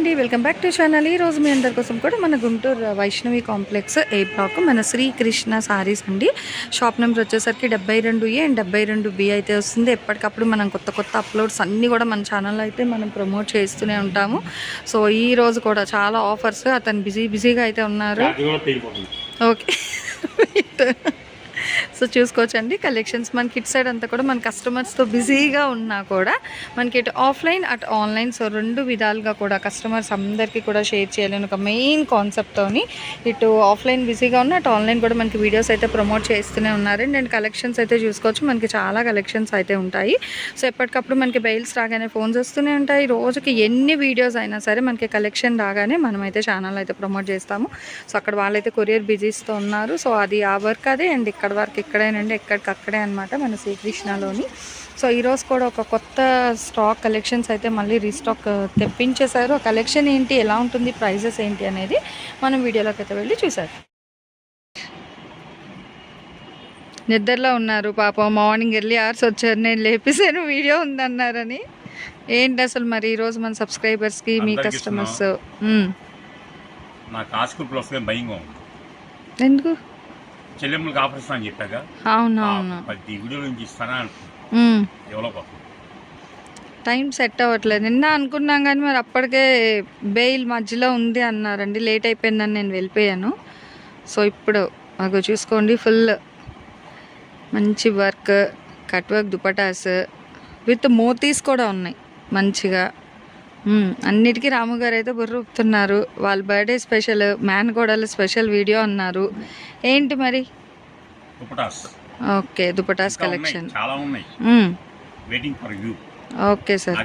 అండి welcome back to channel. ఈరోజు మీ అందరి కోసం కూడా మన Guntur Vaishnavi complex A block మన శ్రీకృష్ణ సారీస్ అండి. షాప్ నెంబర్ వచ్చేసరికి 72 ఏ అండ్ 72 బి అయితే వస్తుంది. ఎప్పటికప్పుడు మనం కొత్త కొత్త అప్లోడ్స్ అన్నీ కూడా మన ఛానల్‌లో అయితే మనం ప్రమోట్ చేస్తూనే ఉంటాము. సో ఈ రోజు కూడా చాలా ఆఫర్స్ అతను బిజీ బిజీగా అయితే ఉన్నారు. ఓకే. సో చూసుకోవచ్చండి కలెక్షన్స్ మనకి ఇటు సైడ్ అంతా కూడా మన కస్టమర్స్‌తో బిజీగా ఉన్నా కూడా మనకి ఇటు ఆఫ్‌లైన్ అటు ఆన్‌లైన్ సో రెండు విధాలుగా కూడా కస్టమర్స్ అందరికీ కూడా షేర్ చేయాలని ఒక మెయిన్ కాన్సెప్ట్‌తోని ఇటు ఆఫ్‌లైన్ బిజీగా ఉన్న అటు ఆన్‌లైన్ కూడా మనకి వీడియోస్ అయితే ప్రమోట్ చేస్తూనే ఉన్నారండి. అండ్ కలెక్షన్స్ అయితే చూసుకోవచ్చు మనకి చాలా కలెక్షన్స్ అయితే ఉంటాయి. సో ఎప్పటికప్పుడు మనకి బెయిల్స్ రాగానే ఫోన్స్ వస్తూనే ఉంటాయి. రోజుకి ఎన్ని వీడియోస్ అయినా సరే మనకి కలెక్షన్ రాగానే మనమైతే ఛానల్ అయితే ప్రమోట్ చేస్తాము. సో అక్కడ వాళ్ళైతే కొరియర్ బిజీస్‌తో ఉన్నారు. సో అది ఆ వర్క్ అదే అండ్ ఇక్కడ వరకు ఇక్కడేనండి ఎక్కడికక్కడే అనమాట మన శ్రీకృష్ణలోని. సో ఈరోజు కూడా ఒక కొత్త స్టాక్ కలెక్షన్స్ అయితే మళ్ళీ రీస్టాక్ తెప్పించేశారు. ఆ కలెక్షన్ ఏంటి? ఎలా ఉంటుంది? ప్రైజెస్ ఏంటి? అనేది మనం వీడియోలోకి అయితే వెళ్ళి చూసేద్దాం. నిద్రలో ఉన్నారు పాపం మార్నింగ్ ఎర్లీ అవర్స్ వచ్చారు. నేను లేపేసాను వీడియో ఉందన్నారని. ఏంటి అసలు మరి ఈరోజు మన సబ్స్క్రైబర్స్‌కి మీ కస్టమర్స్. నాకు భయంగా. ఎందుకు? చెల్లెమ్మలకి అని చెప్పాక పది వీడియో నుంచి ఇస్తానా. డెవలప్ అవుతుంది. టైం సెట్ అవ్వట్లేదు. నిన్న అనుకున్నాం కానీ మరి అప్పటికే బెయిల్ మధ్యలో ఉంది అన్నారండి. లేట్ అయిపోయిందని నేను వెళ్ళిపోయాను. సో ఇప్పుడు అగో చూసుకోండి ఫుల్ మంచి work cut work dupattas with motis కూడా ఉన్నాయి మంచిగా. అన్నిటికీ రాము గారు అయితే బుర్ర ఊపుతున్నారు. వాళ్ళ బర్త్డే స్పెషల్ మేనకోడలు స్పెషల్ వీడియో అన్నారు. ఏంటి మరి? Okay. Dupattas. Collection. Waiting for you. Okay sir.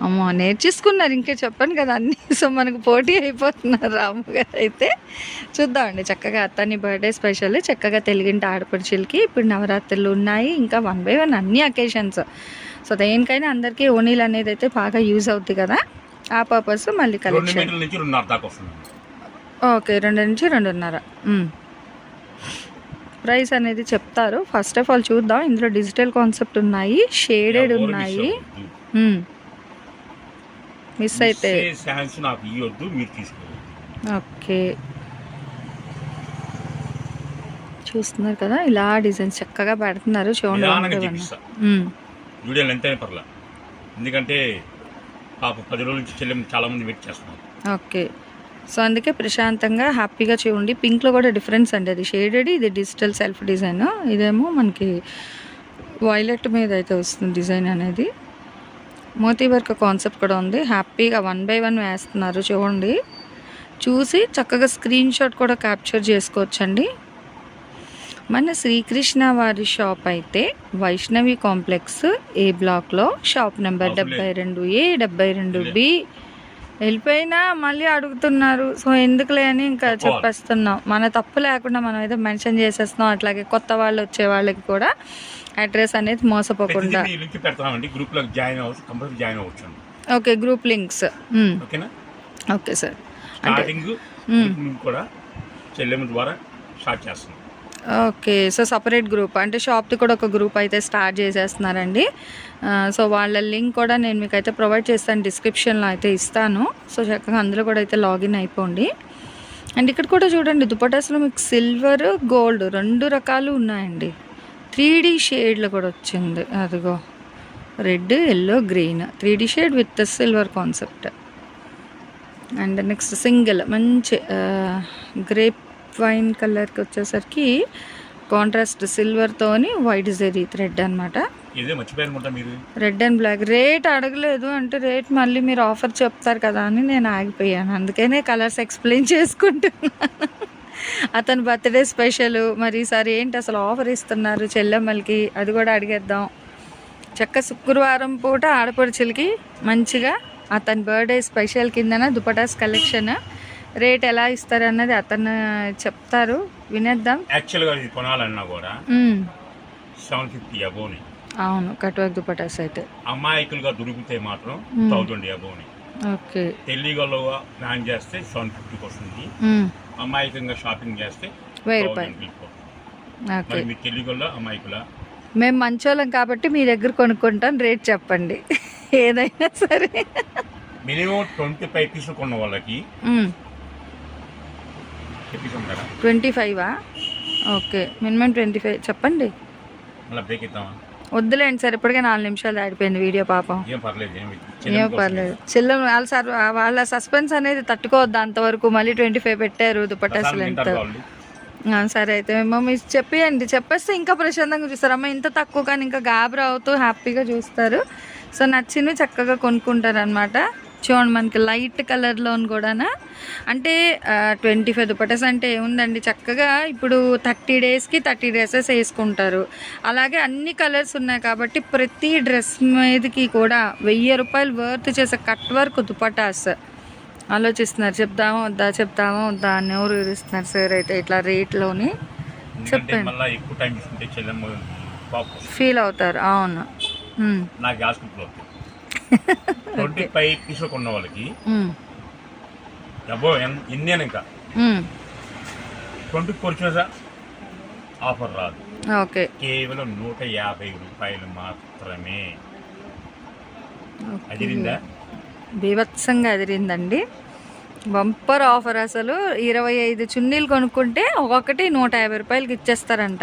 అమ్మో! నేర్చేసుకున్నారు ఇంకే చెప్పాను కదా అన్నీ. సో మనకు పోటీ అయిపోతున్నారు రాము గారు అయితే. చూద్దామండి చక్కగా అత్తని బర్త్డే స్పెషల్ చక్కగా తెలుగింటి ఆడపడుచులకి ఇప్పుడు నవరాత్రులు ఉన్నాయి. ఇంకా వన్ బై వన్ అన్ని అకేషన్స్. సో దేనికైనా అందరికీ ఓణీలు అనేది అయితే బాగా యూజ్ అవుద్ది కదా! ఆ పర్పస్ మళ్ళీ 2 కలెక్షన్. మీటర్ల నుంచి 2.5 దాకా వస్తుంది. ఓకే. 2 నుంచి 2.5 హ్మ్. ప్రైస్ అనేది చెప్తారు. ఫస్ట్ ఆఫ్ ఆల్ చూద్దాం. ఇందులో డిజిటల్ కాన్సెప్ట్ ఉన్నాయి. షేడెడ్ ఉన్నాయి. మిస్ అయితే. ఓకే. చూస్తున్నారు కదా! ఇలా డిజైన్స్ చక్కగా పెడుతున్నారు. చూడండి వీడియో లెంత్ అయిన పర్లా. ఎందుకంటే పాప పది రోజుల నుంచి చెల్లెమ్మ చాలామంది వెయిట్ చేస్తున్నాం ఓకే. సో అందుకే ప్రశాంతంగా హ్యాపీగా చూడండి. పింక్‌లో కూడా డిఫరెన్స్ అండి. అది షేడెడ్ ఇది డిజిటల్ సెల్ఫ్ డిజైన్. ఇదేమో మనకి వైలెట్ మీద అయితే వస్తుంది డిజైన్ అనేది. మోతీ వర్క్ కాన్సెప్ట్ కూడా ఉంది. హ్యాపీగా వన్ బై వన్ వేస్తున్నారు చూడండి. చూసి చక్కగా స్క్రీన్ షాట్ కూడా క్యాప్చర్ చేసుకోవచ్చండి. మన శ్రీకృష్ణ వారి షాప్ అయితే వైష్ణవి కాంప్లెక్స్ ఏ బ్లాక్‌లో షాప్ నెంబర్ లేదు. 72 ఏ, 72 బి. వెళ్ళిపోయినా మళ్ళీ అడుగుతున్నారు. సో ఎందుకులే అని ఇంకా. చెప్పేస్తున్నాం. మన తప్పు లేకుండా మనం అయితే మెన్షన్ చేసేస్తున్నాం. అట్లాగే కొత్త వాళ్ళు వచ్చే వాళ్ళకి కూడా అడ్రస్ అనేది మోసపోకుండా. Okay. Group links. Okay sir. Starting కూడా ద్వారా స్టార్ట్ చేస్తున్నాం. ఓకే. సో సెపరేట్ గ్రూప్ అంటే షాప్‌ది కూడా ఒక గ్రూప్ అయితే స్టార్ట్ చేసేస్తున్నారండి. సో వాళ్ళ లింక్ కూడా నేను మీకు అయితే ప్రొవైడ్ చేస్తాను. డిస్క్రిప్షన్‌లో అయితే ఇస్తాను. సో చక్కగా అందులో కూడా అయితే లాగిన్ అయిపోండి. అండ్ ఇక్కడ కూడా చూడండి దుపటాస్‌లో మీకు సిల్వర్, గోల్డ్ రెండు రకాలు ఉన్నాయండి. 3డీ షేడ్‌లో కూడా వచ్చింది. అదిగో red, yellow green 3డీ shade with silver concept. And next single మంచి గ్రేప్ వైన్ కలర్‌కి వచ్చేసరికి కాంట్రాస్ట్ సిల్వర్‌తోని వైట్ జెరీ థ్రెడ్ అనమాట. Red and black. రేట్ అడగలేదు. అంటే రేట్ మళ్ళీ మీరు ఆఫర్ చెప్తారు కదా అని నేను ఆగిపోయాను. అందుకనే కలర్స్ ఎక్స్‌ప్లెయిన్ చేసుకుంటున్నాను. అతని బర్త్‌డే స్పెషల్ మరి ఈసారి ఏంటి అసలు ఆఫర్ ఇస్తున్నారు చెల్లెమ్మలకి అది కూడా అడిగేద్దాం. చక్క శుక్రవారం పూట ఆడపడుచులకి మంచిగా అతని బర్త్‌డే స్పెషల్ కిందన దుపటాస్ కలెక్షన్ రేట్ ఎలా ఇస్తారన్నది అతను చెప్తారు. వినేద్దాం. యాక్చువల్‌గా ఇది కొనాలన్నా కూడా హ్మ్. 750 అబోవ్‌నే. అవును కట్ వర్క్ దుపటాస్ అయితే అమాయకులుగా దొరికితే మాత్రం. థౌజండ్ అబోని ఓకే తెలివిగలో ప్లాన్ చేస్తే సెవెన్ ఫిఫ్టీకి వస్తుంది. అమాయకంగా షాపింగ్ చేస్తే వెయ్యి 1000 రూపాయలు మరి మీ తెలివిగల్లో అమాయకుల మేము మంచోళ్ళం కాబట్టి మీ దగ్గర కొనుక్కుంటాం రేట్ చెప్పండి ఏదైనా సరే మినిమం ట్వంటీ ఫైవ్ పీసులు కొన్న వాళ్ళకి ట్వంటీ ఫైవా ఓకే. Minimum twenty five. చెప్పండి. వద్దులేండి సార్ ఇప్పటికే నాలుగు నిమిషాలు దాడిపోయింది వీడియో పాపం. ఏం పర్లేదు చెల్లెలు వాళ్ళ సార్ వాళ్ళ సస్పెన్స్ అనేది తట్టుకోవద్దు అంతవరకు. మళ్ళీ ట్వంటీ ఫైవ్ పెట్టారు దుపట్టాసులు ఎంత. సరే అయితే మేము మీరు చెప్పియండి. చెప్పేస్తే ఇంకా ప్రశాంతంగా చూస్తారు. అమ్మ ఇంత తక్కువ కానీ ఇంకా గాబరా అవుతూ హ్యాపీగా చూస్తారు. సో నచ్చినవి చక్కగా కొనుక్కుంటారు అనమాట చూడండి మనకి లైట్ కలర్లో కూడానా? అంటే ట్వంటీ ఫైవ్ దుపటాస్ అంటే ఏముందండి? చక్కగా ఇప్పుడు థర్టీ డేస్కి థర్టీ డ్రెస్సెస్ వేసుకుంటారు. అలాగే అన్ని కలర్స్ ఉన్నాయి కాబట్టి ప్రతి డ్రెస్ మీదకి కూడా వెయ్యి రూపాయలు వర్త్ చేసే కట్ వర్క్ దుపటాస్ ఆలోచిస్తున్నారు చెప్దామా వద్దా చెప్దామా వద్దా అని ఎవరు వివరిస్తున్నారు సార్ అయితే ఇట్లా రేట్లోని? చెప్పండి. పాపం. ఫీల్ అవుతారు అవును. ఉమ్, ట్వంటీ ఫైవ్ పీసులు కొన్న వాళ్ళకి. ఎన్ని అని ఇంకా. ట్వంటీ వచ్చిన ఆఫర్ రాదు. ఓకే. కేవలం నూట యాభై రూపాయలు మాత్రమే. అదిరిందా? బీభత్సంగా ఎదిరిందండి బంపర్ ఆఫర్ అసలు. ఇరవై ఐదు చున్నీలు కొనుక్కుంటే ఒక్కొక్కటి నూట యాభై రూపాయలకి ఇచ్చేస్తారంట.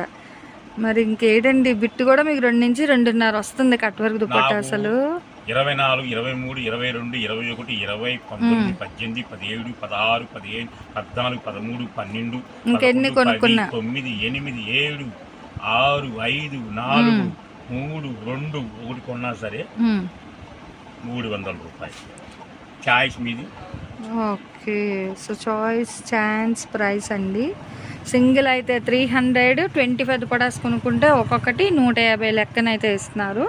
మరి ఇంకేంటండి? బిట్టు కూడా మీకు రెండు నుంచి రెండున్నర వస్తుంది కట్ వర్క్ దుపట్టా అసలు. ఇరవై నాలుగు ఇరవై మూడు ఇరవై రెండు ఇరవై ఒకటి ఇరవై పంతొమ్మిది పద్దెనిమిది పదిహేడు పదహారు పదిహేను పద్నాలుగు పదమూడు పన్నెండు? తొమ్మిది ఎనిమిది ఏడు ఆరు ఐదు నాలుగు మూడు రెండు ఒకటి కొన్నా సరే మూడు వందల రూపాయలు. చాయిస్ మీది. Okay so choice chance price అండి. సింగిల్ అయితే three hundred twenty five dupattas కొనుక్కుంటే ఒక్కొక్కటి నూట యాభై లెక్కన అయితే ఇస్తున్నారు.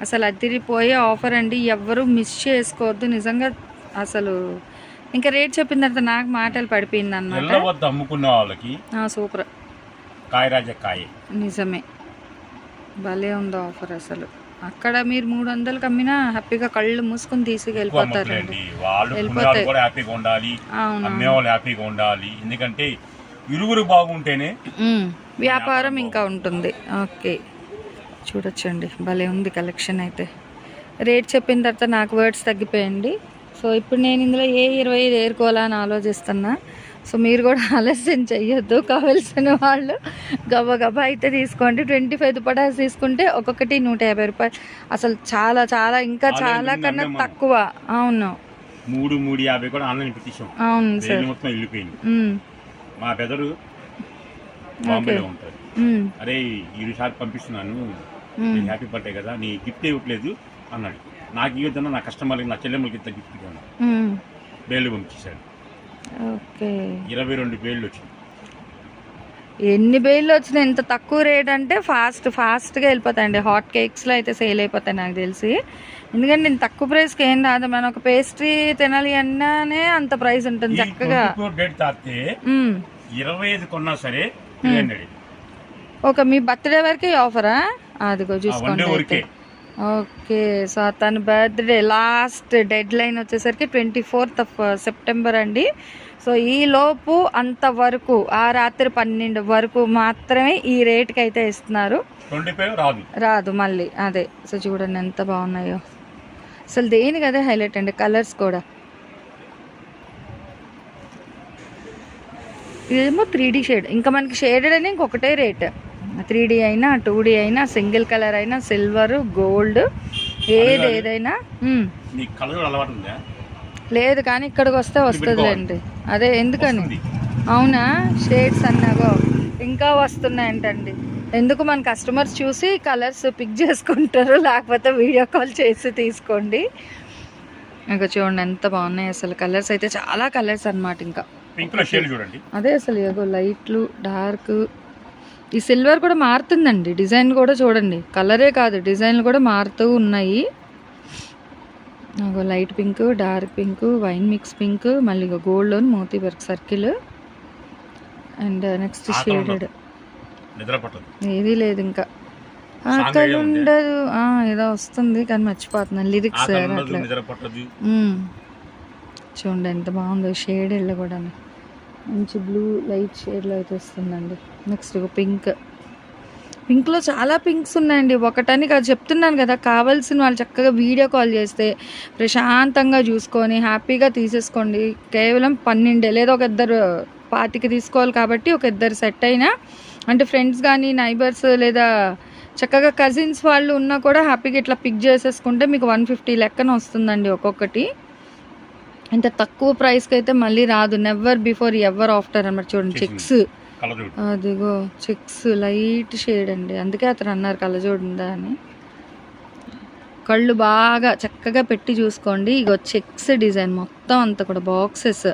అసలు అదిరిపోయే ఆఫర్ అండి. ఎవ్వరూ మిస్ చేసుకోవద్దు. నిజంగా అసలు ఇంకా రేట్ చెప్పిన తర్వాత నాకు మాటలు పడిపోయింది అనమాట అమ్ముకున్న వాళ్ళకి. సూపర్. కాయరాజ కాయ నిజమే. భలే ఉంది ఆఫర్ అసలు. అక్కడ మీరు మూడు వందలకి అమ్మినా హ్యాపీగా కళ్ళు మూసుకొని కూడా హ్యాపీగా ఉండాలి. అమ్మేవాళ్ళు హ్యాపీగా ఉండాలి. ఎందుకంటే ఇరుగురు బాగుంటేనే. వ్యాపారం ఇంకా ఉంటుంది. ఓకే. చూడొచ్చండి. భలే ఉంది కలెక్షన్ అయితే. రేట్ చెప్పిన తర్వాత నాకు వర్డ్స్ తగ్గిపోయండి. సో ఇప్పుడు నేను ఇందులో ఏ ఇరవై ఐదు ఏరుకోవాలా అని ఆలోచిస్తున్నా. సో మీరు కూడా ఆలస్యం చెయ్యొద్దు. కావలసిన వాళ్ళు గబ గబా అయితే తీసుకోండి. ట్వంటీ ఫైవ్ దుపటాస్ తీసుకుంటే ఒక్కొక్కటి నూట యాభై రూపాయలు. అసలు చాలా చాలా ఇంకా చాలా కన్నా తక్కువ. అవును. మూడు మూడు యాభై కూడా ఆన్లైన్ పెట్టించాం. అవును సార్. మొత్తం వెళ్ళిపోయింది. మా పెదరు బాంబేలో ఉంటారు. అరే ఈసారి పంపిస్తున్నాను. హ్యాపీ బర్త్డే కదా నీ గిఫ్ట్ ఇవ్వట్లేదు అన్నాడు. నాకు ఇవ్వద్దన్నా నా కస్టమర్లకి నా చెల్లెమ్మలకి ఇంత గిఫ్ట్ ఇవ్వను. బేళ్ళు పంపించాడు ఓకే. ఇరవై రెండు బేళ్ళు వచ్చింది ఎన్ని బేళ్ళు వచ్చినాయి? ఇంత తక్కువ రేట్ అంటే ఫాస్ట్ ఫాస్ట్గా వెళ్ళిపోతాయండి. హాట్ కేక్స్లో అయితే సేల్ అయిపోతాయి నాకు తెలిసి. ఎందుకంటే నేను తక్కువ ప్రైస్కి ఏం రాదు. మనం ఒక పేస్ట్రీ తినాలి అన్నానే అంత ప్రైస్ ఉంటుంది చక్కగా. 24 డేట్ తాకితే మ్మ్. ఇరవై ఐదు కొన్నా సరే ఒక మీ బర్త్డే వరకే ఆఫరా? అదిగో చూసుకోండి ఓకే సో తన బర్త్డే లాస్ట్ డెడ్ లైన్ వచ్చేసరికి ట్వంటీ ఫోర్త్ ఆఫ్ సెప్టెంబర్ అండి. సో ఈ లోపు అంతవరకు ఆ రాత్రి పన్నెండు వరకు మాత్రమే ఈ రేట్కి అయితే ఇస్తున్నారు రాదు. రాదు మళ్ళీ అదే. సో చూడండి ఎంత బాగున్నాయో. అసలు దేనికి అదే హైలైట్ అండి కలర్స్ కూడా. ఇదేమో త్రీ డీ షేడ్ ఇంకా మనకి షేడెడ్ అని ఇంకొకటే రేట్. త్రీ డీ అయినా టూ డీ అయినా సింగిల్ కలర్ అయినా సిల్వర్ గోల్డ్ ఏది. ఏదైనా లేదు కానీ ఇక్కడికి వస్తే వస్తుందిలేండి అదే ఎందుకని. అవునా? షేడ్స్ అన్నాగో. ఇంకా వస్తున్నాయంటండి. ఎందుకు మన కస్టమర్స్ చూసి కలర్స్ పిక్ చేసుకుంటారు లేకపోతే వీడియో కాల్ చేసి తీసుకోండి. ఇంకా చూడండి ఎంత బాగున్నాయి అసలు కలర్స్ అయితే. చాలా కలర్స్ అన్నమాట ఇంకా. అదే అసలు ఏగో లైట్లు డార్క్ ఈ సిల్వర్ కూడా మారుతుందండి. డిజైన్ కూడా చూడండి. కలరే కాదు డిజైన్లు కూడా మారుతూ ఉన్నాయి. Light pink dark pink wine mix pink మళ్ళీ gold moti work circle. And next shaded. ఏదీ లేదు ఇంకా. అక్కడ? ఉండదు. ఏదో వస్తుంది కానీ మర్చిపోతున్నాను. లిరిక్స్ అట్లా. చూడండి ఎంత బాగుందో షేడ్ కూడా మంచి బ్లూ లైట్ షేడ్లో అయితే వస్తుందండి. నెక్స్ట్ పింక్ పింక్లో చాలా పింక్స్ ఉన్నాయండి. ఒకటని కాదు చెప్తున్నాను కదా కావాల్సిన వాళ్ళు చక్కగా వీడియో కాల్ చేస్తే ప్రశాంతంగా చూసుకొని హ్యాపీగా తీసేసుకోండి. కేవలం పన్నెండే లేదా ఒక ఇద్దరు పాతికి తీసుకోవాలి కాబట్టి ఒక ఇద్దరు సెట్ అయినా అంటే ఫ్రెండ్స్ కానీ నైబర్స్ లేదా చక్కగా కజిన్స్ వాళ్ళు ఉన్నా కూడా హ్యాపీగా ఇట్లా పిక్ చేసేసుకుంటే మీకు వన్ ఫిఫ్టీ లెక్కన వస్తుందండి ఒక్కొక్కటి. ఇంత తక్కువ ప్రైస్కి అయితే మళ్ళీ రాదు. నెవర్ బిఫోర్ ఎవర్ ఆఫ్టర్ అన్నమాట చూడండి చెక్స్ అదిగో చెక్స్ లైట్ షేడ్ అండి. అందుకే అతను అన్నారు కళ్ళజోడు ఉందా అని. కళ్ళు బాగా చక్కగా పెట్టి చూసుకోండి. ఇగో చెక్స్ డిజైన్ మొత్తం అంతా కూడా బాక్సెస్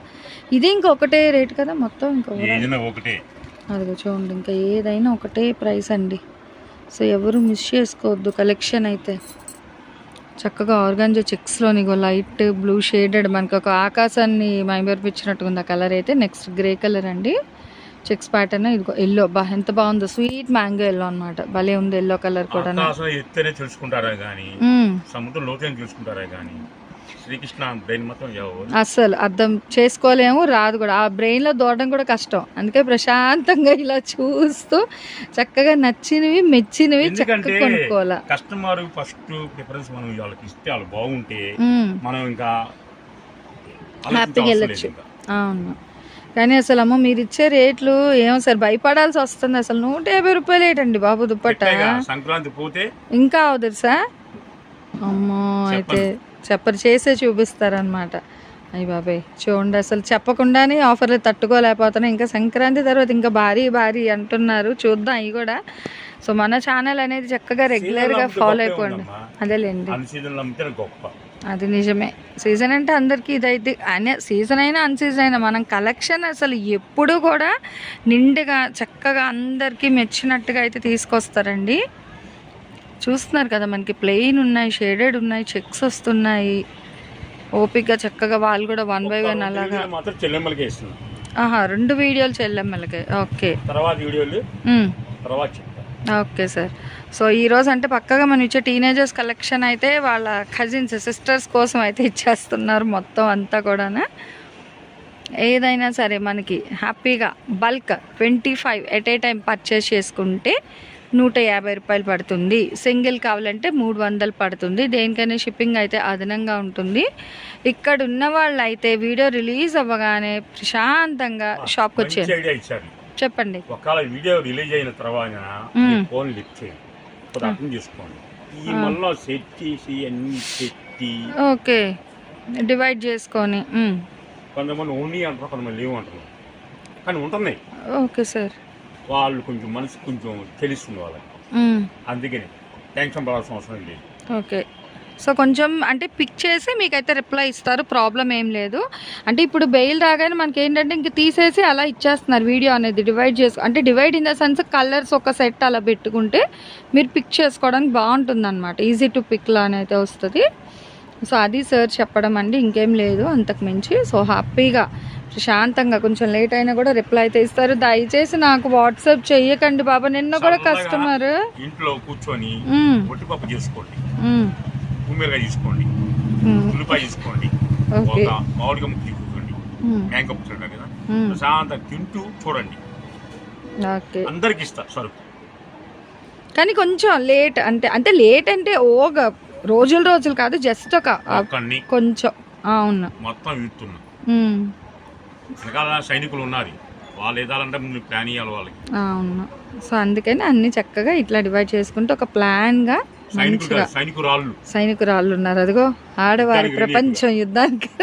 ఇది ఇంకొకటే రేట్ కదా? మొత్తం ఇంకొకటి ఒకటే. అదిగో చూడండి ఇంకా ఏదైనా ఒకటే ప్రైస్ అండి. సో ఎవరు మిస్ చేసుకోవద్దు కలెక్షన్ అయితే. చక్కగా ఆర్గాంజో చెక్స్లోని ఇగో లైట్ బ్లూ షేడెడ్ మనకు ఒక ఆకాశాన్ని మైమర్పించినట్టుగా ఉంది ఆ కలర్ అయితే. నెక్స్ట్ గ్రే కలర్ అండి. చెక్స్ ప్యాటర్న్ ఇదిగో ఎల్లో బా ఎంత బాగుందో. స్వీట్ మ్యాంగో ఎల్లో అన్నమాట. భలే ఉంది ఎల్లో కలర్ కూడా ఎత్తేనే తెలుసుకుంటారా గాని? సముద్రం లోతైన తెలుసుకుంటారా గాని? శ్రీకృష్ణ బ్రెయిన్ మొత్తం ఎవరు అస్సలు అర్థం చేసుకోలేము రాదు కూడా. ఆ బ్రెయిన్లో దూరడం కూడా కష్టం. అందుకే ప్రశాంతంగా ఇలా చూస్తూ చక్కగా నచ్చినవి మెచ్చినవి చక్కగా కొనుక్కోవాలా. కస్టమర్ ఫస్ట్ ప్రిఫరెన్స్ మనం వాళ్ళకి ఇస్తే వాళ్ళు బాగుంటే మనం ఇంకా హ్యాపీగా వెళ్ళొచ్చు. అవును. కానీ అసలు అమ్మ మీరు ఇచ్చే రేట్లు ఏమో సార్ భయపడాల్సి వస్తుంది అసలు. నూట యాభై రూపాయలు ఏంటండి బాబు దుప్పట్ట? సంక్రాంతి పోతే. ఇంకా అవుతుంది సార్ అమ్మో అయితే చెప్పరు చేసే చూపిస్తారనమాట అయ్యి బాబాయ్ చూడండి అసలు చెప్పకుండానే ఆఫర్లు తట్టుకోలేకపోతున్నాయి. ఇంకా సంక్రాంతి తర్వాత ఇంకా భారీ భారీ అంటున్నారు. చూద్దాం అవి కూడా. సో మన ఛానల్ అనేది చక్కగా రెగ్యులర్గా ఫాలో అయిపోండి. అదేలేండి. అది నిజమే. సీజన్ అంటే అందరికీ ఇదైతే అనే సీజన్ అయినా అన్ సీజన్ అయినా మనం కలెక్షన్ అసలు ఎప్పుడూ కూడా నిండుగా చక్కగా అందరికీ మెచ్చినట్టుగా అయితే తీసుకొస్తారండి. చూస్తున్నారు కదా మనకి ప్లెయిన్ ఉన్నాయి షేడెడ్ ఉన్నాయి చెక్స్ వస్తున్నాయి. ఓపిక్గా చక్కగా వాళ్ళు కూడా వన్ బై వన్ అలాగా. ఆహా రెండు వీడియోలు చెల్లెమ్మలకి. ఓకే. తర్వాత వీడియోలు. తర్వాత ఓకే సార్. సో ఈ రోజు అంటే పక్కగా మనం ఇచ్చే టీనేజర్స్ కలెక్షన్ అయితే వాళ్ళ కజిన్స్ సిస్టర్స్ కోసం అయితే ఇచ్చేస్తున్నారు మొత్తం అంతా కూడా ఏదైనా సరే మనకి హ్యాపీగా bulk twenty five at a time purchase చేసుకుంటే నూట యాభై రూపాయలు పడుతుంది. సింగిల్ కావాలంటే మూడు వందలు పడుతుంది. దేనికైనా షిప్పింగ్ అయితే అదనంగా ఉంటుంది. ఇక్కడ ఉన్న వాళ్ళు అయితే వీడియో రిలీజ్ అవ్వగానే ప్రశాంతంగా షాప్కి ఇచ్చారు. చెప్పండి. ఒకవేళ వీడియో రిలీజ్ అయిన తర్వాత. ఫోన్ లిఫ్ట్ చేయండి. అర్థం చేసుకోండి. ఈ మళ్ళీ సెట్ చేసి అన్ని పెట్టి ఓకే. డివైడ్ చేసుకొని. కొంతమంది ఓన్లీ అంటారు కొంతమంది లేవు అంటారు. కానీ ఉంటున్నాయి ఓకే సార్. వాళ్ళు కొంచెం మనసు కొంచెం తెలుస్తుంది వాళ్ళకి. అందుకని టెన్షన్ పడాల్సిన అవసరం లేదు. ఓకే. సో కొంచెం అంటే పిక్ చేసి మీకైతే రిప్లై ఇస్తారు ప్రాబ్లం ఏం లేదు. అంటే ఇప్పుడు బెయిల్ రాగానే మనకి ఏంటంటే ఇంక తీసేసి అలా ఇచ్చేస్తున్నారు వీడియో అనేది డివైడ్ చేసు అంటే divide in the sense colours ఒక సెట్ అలా పెట్టుకుంటే మీరు పిక్ చేసుకోవడానికి బాగుంటుంది అనమాట ఈజీ టు పిక్లా అయితే వస్తుంది. సో అది సార్ చెప్పడం అండి ఇంకేం లేదు అంతకు మించి. సో హ్యాపీగా ప్రశాంతంగా కొంచెం లేట్ అయినా కూడా రిప్లై అయితే ఇస్తారు. దయచేసి నాకు వాట్సాప్ చెయ్యకండి బాబా నిన్న కూడా కస్టమర్ ఇంట్లో కూర్చొని చేసుకోండి. ఉమ్మేరుగా తీసుకోండి. ఉల్లిపాయ తీసుకోండి. ఓకే. ఒక మామిడిగా ముక్కు తీసుకోండి మ్యాంగో పుచ్చుంటారు కదా? ప్రశాంతంగా తింటూ చూడండి. అందరికి ఇస్తా సరుకు. కానీ కొంచెం లేట్ అంటే అంటే లేట్ అంటే ఓగ రోజులు రోజులు కాదు జస్ట్ ఒక కొంచెం. అవును. మొత్తం ఇస్తున్నా వెనకాల సైనికులు ఉన్నారు. వాళ్ళు ఏదాలంటే ముందు ప్లాన్ ఇవ్వాలి వాళ్ళకి. అవును. సో అందుకని అన్ని చక్కగా ఇట్లా డివైడ్ చేసుకుంటే ఒక ప్లాన్గా మంచిగా సైనికురాళ్ళు. సైనికురాళ్ళు ఉన్నారు. అదిగో ఆడవారి ప్రపంచం యుద్ధానికి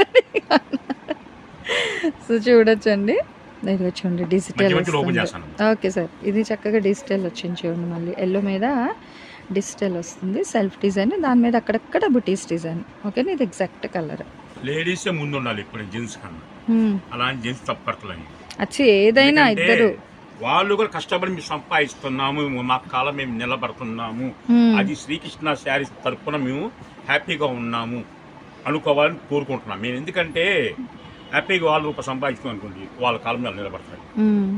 సో చూడొచ్చండి. ఇది చూడండి డిజిటల్ ఓకే సార్ ఇది చక్కగా డిజిటల్ వచ్చింది చూడండి మళ్ళీ. ఎల్లో మీద డిజిటల్ వస్తుంది సెల్ఫ్ డిజైన్ దాని మీద అక్కడక్కడ బుటీస్ డిజైన్. ఓకేనా ఇది ఎగ్జాక్ట్ కలర్. లేడీసే ముందు ఉండాలి ఇప్పుడు జెంట్స్ కన్నా. అలాంటి జెంట్స్ తప్పు పడతలేదు. వచ్చి ఏదైనా ఇద్దరు వాళ్ళు కూడా కష్టపడి మేము సంపాదిస్తున్నాము మా కాలం మేము నిలబడుతున్నాము. అది శ్రీకృష్ణ శారీస్ తరపున మేము హ్యాపీగా ఉన్నాము అనుకోవాలని కోరుకుంటున్నాం. మేము ఎందుకంటే హ్యాపీగా వాళ్ళు రూపాయి సంపాదించుకుని అనుకోండి వాళ్ళ కాలం మీద నిలబడతారు.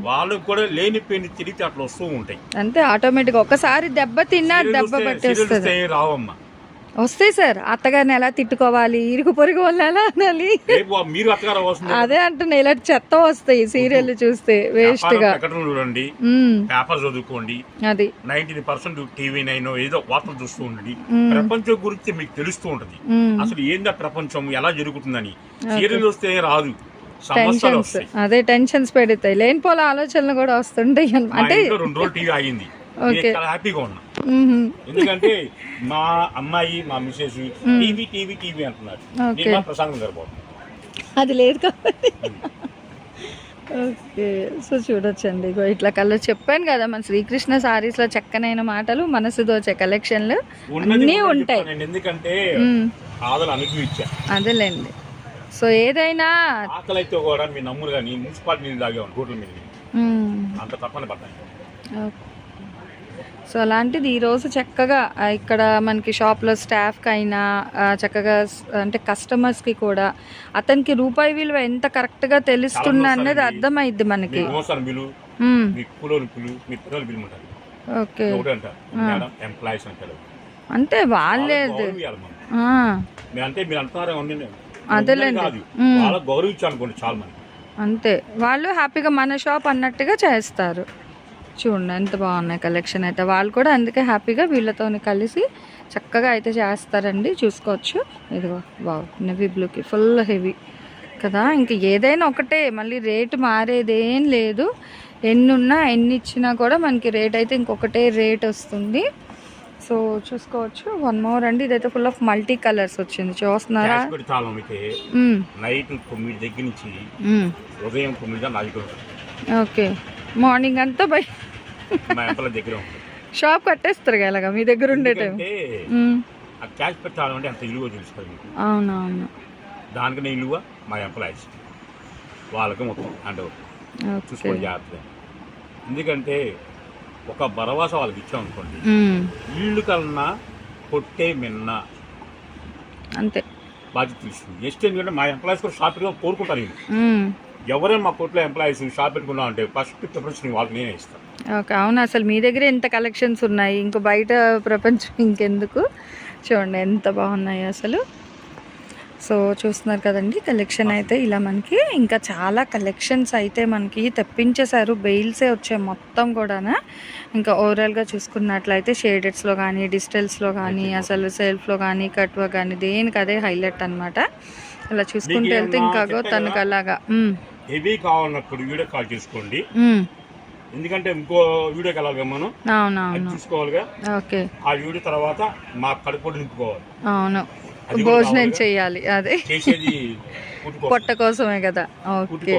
వాళ్ళకి కూడా లేని పెయిన్ తిరిగి అట్లా వస్తూ ఉంటాయి. అంతే ఆటోమేటిక్ ఒకసారి దెబ్బ తిన్నా దెబ్బ రావమ్మా. వస్తాయి సార్. అత్తగారిని ఎలా తిట్టుకోవాలి? ఇరుగు పొరుగు వాళ్ళు ఎలా అనాలి? అదే అంటున్నా ఇలా చెత్త వస్తాయి సీరియల్ చూస్తే వేస్ట్గా. చూడండి పేపర్ చదువుకోండి అది. నైన్టీ పర్సెంట్ టీవీ నైన్ ఏదో వార్తలు చూస్తూ ఉండండి. ప్రపంచం గురించి మీకు తెలుస్తూ ఉంటది. అసలు ఏందా ప్రపంచం? ఎలా జరుగుతుందని. సీరియల్ వస్తే రాదు. టెన్షన్స్ అదే టెన్షన్స్ పెడతాయి లేనిపోల ఆలోచనలు కూడా వస్తుంటాయి. అంటే రెండు రోజులు టీవీ ఆగింది. హ్యాపీగా ఉన్నా. ఎందుకంటే మా అమ్మాయి మా మిసెస్ టీవీ టీవీ టీవీ అంటున్నారు. ప్రశాంతం గడిపోతాను అది లేదు కాబట్టి. ఓకే సో చూడొచ్చండి. ఇగో ఇట్లా కలర్ చెప్పాను కదా మన శ్రీకృష్ణ సారీస్లో చక్కనైన మాటలు మనసు దోచే కలెక్షన్లు అన్నీ ఉంటాయి. ఎందుకంటే అనుభవించా. అదేలేండి. సో ఏదైనా ఆకలి అయితే కూడా మీ నమ్మురు కానీ మున్సిపాలిటీ నీళ్ళు తాగేవాడు మీద. అంత తప్పని పడ్డాను ఓకే. సో అలాంటిది ఈరోజు చక్కగా ఇక్కడ మనకి షాప్లో స్టాఫ్కి అయినా చక్కగా అంటే కస్టమర్స్కి కూడా అతనికి రూపాయి విలువ ఎంత కరెక్ట్గా తెలుస్తుంది మోసాలండి. అర్థమైద్ది మనకి. ఓకే. ఒకటి అంటారు మేడం ఎంప్లాయీస్ అంటారు. అంటే వాళ్ళే వాళ్ళకి గౌరవం ఇవ్వాలి మనం. ఆ, మీరు అంటే మీరు అంటున్నారే ఉండండి అదేలేండి. అంతే. వాళ్ళు హ్యాపీగా మన షాప్ అన్నట్టుగా చేస్తారు. చూడండి ఎంత బాగున్నాయి కలెక్షన్ అయితే. వాళ్ళు కూడా అందుకే హ్యాపీగా వీళ్ళతో కలిసి చక్కగా అయితే చేస్తారండి. చూసుకోవచ్చు. ఇదిగో బాగు నెవీ బ్లూకి ఫుల్ హెవీ కదా. ఇంక ఏదైనా ఒకటే మళ్ళీ రేటు మారేదేం లేదు. ఎన్ని ఉన్నా ఎన్ని ఇచ్చినా కూడా మనకి రేట్ అయితే ఇంకొకటే రేట్ వస్తుంది. సో చూసుకోవచ్చు. వన్ మోర్ అండి. ఇదైతే ఫుల్ ఆఫ్ మల్టీ కలర్స్ వచ్చింది. చూస్తున్నారా. నైట్ తొమ్మిది దగ్గర నుంచి. ఉదయం ఓకే. మార్నింగ్ అంతా బై దగ్గర షాప్ కట్టేస్తారు కదా ఇలాగా మీ దగ్గర ఉండే టైం. క్యాష్ పెట్టాలంటే అంత అవునవును దానికనే ఇల్లువ మా ఎంప్లాయీస్ వాళ్ళకి మొత్తం హ్యాండ్ ఓవర్ ఓకే. చూసుకోండి జాగ్రత్తగా. ఎందుకంటే ఒక భరవాస వాళ్ళకి ఇచ్చామనుకోండి మ్మ్. ఇల్లు కన్నా కొట్టే మిన్న. అంతే. బాధ్యత తెలుస్తుంది. నెక్స్ట్ ఎందుకంటే మా ఎంప్లాయీస్ కూడా షాప్ పెట్టుకొని కోరుకుంటారు వీళ్ళు. ఎవరైనా మా కొట్లో ఎంప్లాయీస్ షాప్ పెట్టుకున్నాం అంటే ఫస్ట్ ప్రిఫరెన్స్ వాళ్ళకి నేనే ఇస్తాను. ఓకే అవును. అసలు మీ దగ్గర ఎంత కలెక్షన్స్ ఉన్నాయి. ఇంకో బయట ప్రపంచం ఇంకెందుకు? చూడండి ఎంత బాగున్నాయి అసలు. సో చూస్తున్నారు కదండి కలెక్షన్ అయితే ఇలా మనకి ఇంకా చాలా కలెక్షన్స్ అయితే మనకి తెప్పించేశారు. బెయిల్సే వచ్చాయి మొత్తం కూడా ఇంకా ఓవరాల్గా చూసుకున్నట్లయితే షేడెడ్స్లో కానీ డిజిటల్స్లో కానీ అసలు సెల్ఫ్లో కానీ కట్వ కానీ దేనికి అదే హైలైట్ అన్నమాట. అలా చూసుకుంటూ వెళ్తే ఇంకాగో చెప్పారా? తనకు అలాగా. హెవీ కావాలన్నప్పుడు వీడియో కాల్ చేసుకోండి. ఎందుకంటే ఇంకో వీడియోకి వెళ్ళాలిగా మనం చూసుకోవాలిగా. ఓకే. ఆ వీడియో తర్వాత మా కడుపు నింపుకోవాలి. అవును. భోజనం? చేయాలి అదే. పొట్ట కోసమే కదా. ఓకే.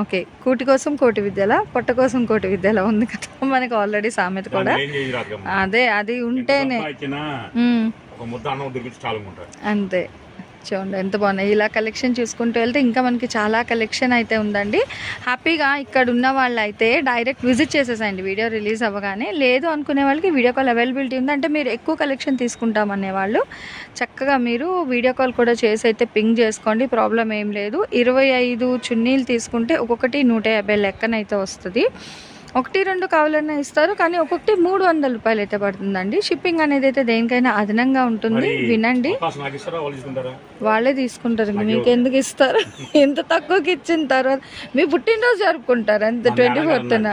ఓకే. కూటి కోసం కోటి విద్యల? పొట్ట కోసం కోటి విద్యల? ఉంది కదా. మనకి ఆల్రెడీ సామెత కూడా. అదే అది ఉంటేనే. అంతే. చూడండి ఎంత బాగున్నాయి. ఇలా కలెక్షన్ చూసుకుంటూ వెళ్తే ఇంకా మనకి చాలా కలెక్షన్ అయితే ఉందండి. హ్యాపీగా ఇక్కడ ఉన్న వాళ్ళు అయితే డైరెక్ట్ విజిట్ చేసేసండి వీడియో రిలీజ్ అవ్వగానే. లేదు అనుకునే వాళ్ళకి వీడియో కాల్ అవైలబిలిటీ ఉంది. అంటే మీరు ఎక్కువ కలెక్షన్ తీసుకుంటామనే వాళ్ళు చక్కగా మీరు వీడియో కాల్ కూడా చేసి అయితే పింగ్ చేసుకోండి. ప్రాబ్లం ఏం లేదు. ఇరవై ఐదు చున్నీలు తీసుకుంటే ఒక్కొక్కటి నూట యాభై లెక్కనైతే వస్తుంది. ఒకటి రెండు కావాలన్నా ఇస్తారు కానీ ఒక్కొక్కటి మూడు వందల రూపాయలు అయితే పడుతుందండి. షిప్పింగ్ అనేది అయితే దేనికైనా అదనంగా ఉంటుంది. వినండి. వాళ్ళు తీసుకుంటారా? మీకు ఎందుకు ఇస్తారు? ఎంత తక్కువకి ఇచ్చిన తర్వాత మీ పుట్టినరోజు జరుపుకుంటారు అంతే ట్వంటీ ఫోర్త్న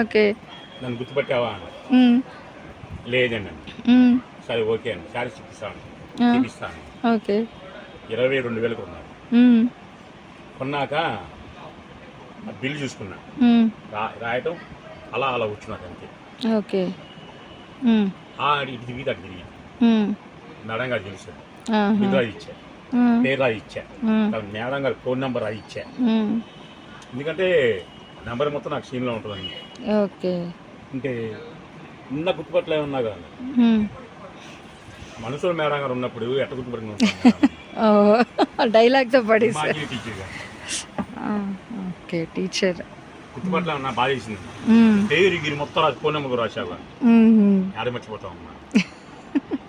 ఓకే. నన్ను గుర్తుపెట్టావా? లేదండి సరే ఓకే అండి చూపిస్తాను. ఓకే. ఇరవై రెండు వేలకు కొన్నాక బిల్లు చూసుకున్నా. ఉమ్, రా రాయటం అలా అలా కూర్చున్నాక అంతే. ఓకే. ఇటు తిరిగి అటు తిరిగి ఉమ్, మేడం గారు తెలుసు. బిల్ రాయి ఇచ్చా. ఉమ్, పేరు రాయి ఇచ్చా. ఉమ్, తర్వాత మేడం గారు ఫోన్ నెంబర్ రాయి ఇచ్చా. ఉమ్, ఎందుకంటే నెంబర్ మొత్తం నాకు సీన్లో ఉంటుందండి ఓకే. అంటే ఉన్న గుర్తుపట్లే ఉన్నా కానీ ఉమ్, మనుషులు మేడం గారు ఉన్నప్పుడు ఎట్ట ఓ డైలాగ్తో పడేసా ఓకే టీచర్ గుర్తుపట్ల బాధ చేసింది. ఉమ్, పేరు గిరి మొత్తం రాసి ఫోన్ నెంబర్ ఆడ మర్చిపోతా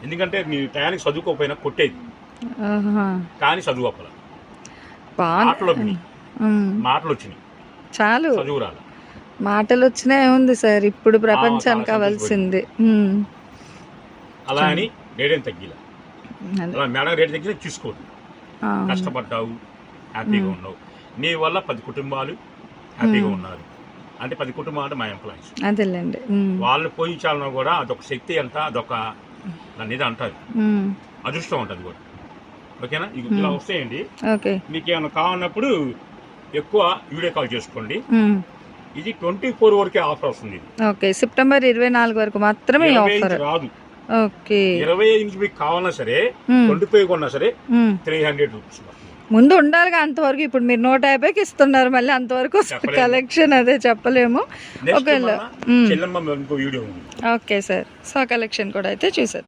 ఎందుకంటే నీ టయానికి చదువుకోకపోయినా కొట్టేది. కానీ చదువు అప్పల బాగుంది మాటలు వచ్చినాయి మాటలు వచ్చినాయి చాలు. చదువు రాల? మాటలు వచ్చినా ఏముంది సార్? ఇప్పుడు ప్రపంచానికి కావాల్సింది. అలా అని ఏం తగ్గిలా. అలా మేడం రేట్ తగ్గితే చూసుకోవద్దు ఆ, కష్టపడ్డావు హ్యాపీగా ఉన్నావు. నీ వల్ల పది కుటుంబాలు హ్యాపీగా ఉన్నారు. అంటే పది కుటుంబాలు అంటే మా ఎంప్లాయీస్ అదేలేండి ఉమ్. వాళ్ళు పోయించాలన్నా కూడా అదొక శక్తి అంట అదొక దాని ఇది అంటారు. ఉమ్. అదృష్టం ఉంటుంది కూడా. ఓకేనా? ఇలా వస్తాయండి. మీకు ఏమైనా కావాలన్నప్పుడు ఎక్కువ వీడియో కాల్ చేసుకోండి. ఇది ట్వంటీ ఫోర్ వరకే ఆఫర్ వస్తుంది. ఓకే. సెప్టెంబర్ ఇరవై నాలుగు వరకు మాత్రమే ఆఫర్. రాదు. ఓకే. ఇరవై ఇంచ్ మీకు కావాలన్నా సరే. ట్వంటీ ఫైవ్ కొన్నా సరే. Three hundred rupees. ముందు ఉండాలిగా అంతవరకు. ఇప్పుడు మీరు నూట యాభైకి ఇస్తున్నారు మళ్ళీ అంతవరకు. కలెక్షన్ అదే చెప్పలేము. ఒకవేళ ఓకే సార్. సో కలెక్షన్ కూడా అయితే చూసారు